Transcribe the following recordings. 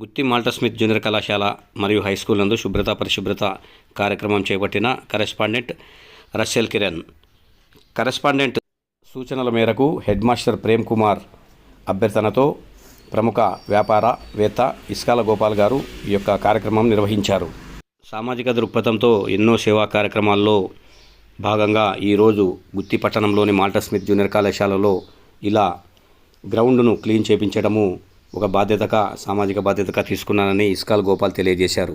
గుత్తి Malta Smith junior కళాశాల మరియు high school నందు శుభ్రత పరిశుభ్రత కార్యక్రమం చేపట్టిన కరెస్పాండెంట్ రస్సెల్ కిరణ్. కరెస్పాండెంట్ సూచనల మేరకు హెడ్ మాస్టర్ ప్రేమ్ కుమార్ అభ్యర్థనతో ప్రముఖ వ్యాపారవేత్త ఇస్కాల గోపాల్ గారు ఈ యొక్క కార్యక్రమం నిర్వహించారు. సామాజిక దృక్పథంతో ఎన్నో సేవా కార్యక్రమాల్లో భాగంగా ఈరోజు గుత్తి పట్టణంలోని మాల్టా స్మిత్ జూనియర్ కళాశాలలో ఇలా గ్రౌండ్ను క్లీన్ చేపించడము ఒక బాధ్యతగా సామాజిక బాధ్యతగా తీసుకున్నానని ఇస్కాల్ గోపాల్ తెలియజేశారు.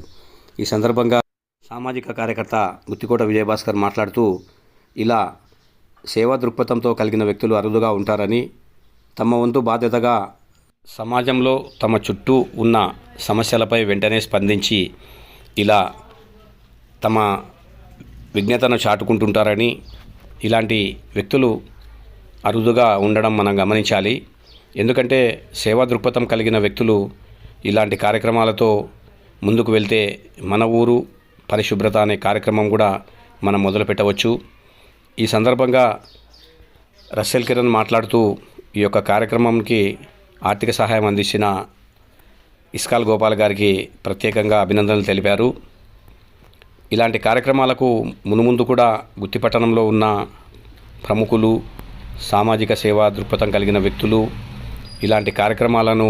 ఈ సందర్భంగా సామాజిక కార్యకర్త గుత్తికోట విజయభాస్కర్ మాట్లాడుతూ ఇలా సేవా దృక్పథంతో కలిగిన వ్యక్తులు అరుదుగా ఉంటారని తమ వంతు బాధ్యతగా సమాజంలో తమ చుట్టూ ఉన్న సమస్యలపై వెంటనే స్పందించి ఇలా తమ విజ్ఞతను చాటుకుంటుంటారని ఇలాంటి వ్యక్తులు అరుదుగా ఉండడం మనం గమనించాలి. ఎందుకంటే సేవా దృక్పథం కలిగిన వ్యక్తులు ఇలాంటి కార్యక్రమాలతో ముందుకు వెళ్తే మన ఊరు పరిశుభ్రత అనే కార్యక్రమం కూడా మనం మొదలు పెట్టవచ్చు ఈ సందర్భంగా రస్సెల్ కిరణ్ మాట్లాడుతూ ఈ యొక్క కార్యక్రమంకి ఆర్థిక సహాయం అందించిన ఇస్కాల్ గోపాల్ గారికి ప్రత్యేకంగా అభినందనలు తెలిపారు. ఇలాంటి కార్యక్రమాలకు మునుముందు కూడా గుత్తిపట్టణంలో ఉన్న ప్రముఖులు సామాజిక సేవా దృక్పథం కలిగిన వ్యక్తులు ఇలాంటి కార్యక్రమాలను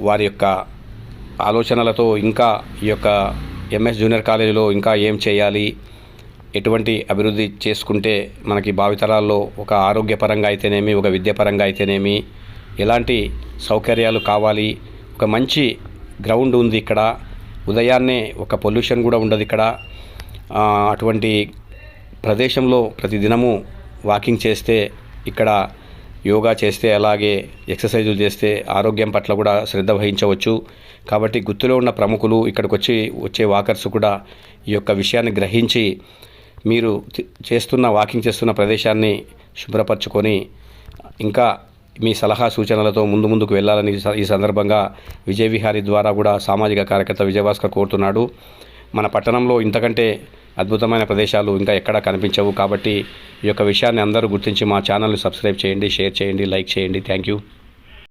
వారి యొక్క ఆలోచనలతో ఇంకా ఈ యొక్క ఎంఎస్ జూనియర్ కాలేజీలో ఇంకా ఏం చేయాలి ఎటువంటి అభివృద్ధి చేసుకుంటే మనకి భావితరాల్లో ఒక ఆరోగ్యపరంగా అయితేనేమి ఒక విద్యాపరంగా అయితేనేమి ఎలాంటి సౌకర్యాలు కావాలి ఒక మంచి గ్రౌండ్ ఉంది ఇక్కడ ఉదయాన్నే ఒక పొల్యూషన్ కూడా ఉండదు ఇక్కడ అటువంటి ప్రదేశంలో ప్రతిదినము వాకింగ్ చేస్తే ఇక్కడ యోగా చేస్తే అలాగే ఎక్సర్సైజులు చేస్తే ఆరోగ్యం పట్ల కూడా శ్రద్ధ వహించవచ్చు. కాబట్టి గుర్తులో ఉన్న ప్రముఖులు ఇక్కడికి వచ్చి వచ్చే వాకర్స్ కూడా ఈ యొక్క విషయాన్ని గ్రహించి మీరు చేస్తున్న వాకింగ్ చేస్తున్న ప్రదేశాన్ని శుభ్రపరచుకొని ఇంకా మీ సలహా సూచనలతో ముందు ముందుకు వెళ్ళాలని ఈ సందర్భంగా విజయ్ విహారీ ద్వారా కూడా సామాజిక కార్యకర్త విజయభాస్కర్ కోరుతున్నాడు. మన పట్టణంలో ఇంతకంటే అద్భుతమైన ప్రదేశాలు ఇంకా ఎక్కడా కనిపించవు. కాబట్టి ఈ యొక్క విషయాన్ని అందరూ గుర్తించి మా ఛానల్ని సబ్స్క్రైబ్ చేయండి షేర్ చేయండి లైక్ చేయండి. Thank you.